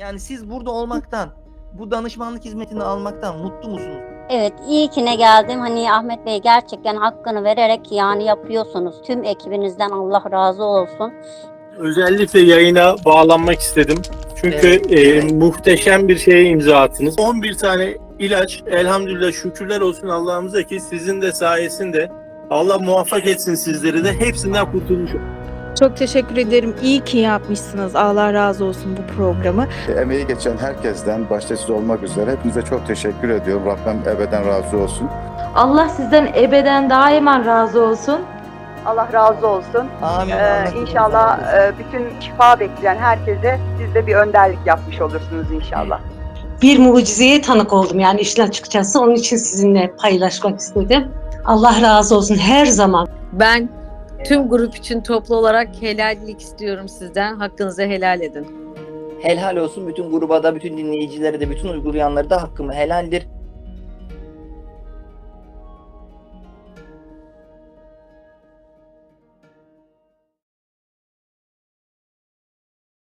Yani siz burada olmaktan, bu danışmanlık hizmetini almaktan mutlu musunuz? Evet iyi ki ne geldim. Hani Ahmet Bey gerçekten hakkını vererek yani yapıyorsunuz. Tüm ekibinizden Allah razı olsun. Özellikle yayına bağlanmak istedim. Çünkü Evet, e, evet. muhteşem bir şeye imza attınız. 11 tane ilaç elhamdülillah şükürler olsun Allah'ımıza ki sizin de sayesinde Allah muvaffak etsin sizleri de hepsinden kurtulmuş Çok teşekkür ederim. İyi ki yapmışsınız. Allah razı olsun bu programı. Emeği geçen herkesten başta siz olmak üzere hepinize çok teşekkür ediyorum. Rabbim ebeden razı olsun. Allah sizden ebeden daima razı olsun. Allah razı olsun. Amin. Ee, Allah inşallah e, bütün şifa bekleyen herkese siz de bir önderlik yapmış olursunuz inşallah. bir mucizeye tanık oldum yani işin açıkçası. Onun için sizinle paylaşmak istedim. Allah razı olsun her zaman. Ben tüm grup için toplu olarak helallik istiyorum sizden. Hakkınızı helal edin. Helal olsun bütün gruba da, bütün dinleyicilere de, bütün uygulayanlara da hakkımı helaldir.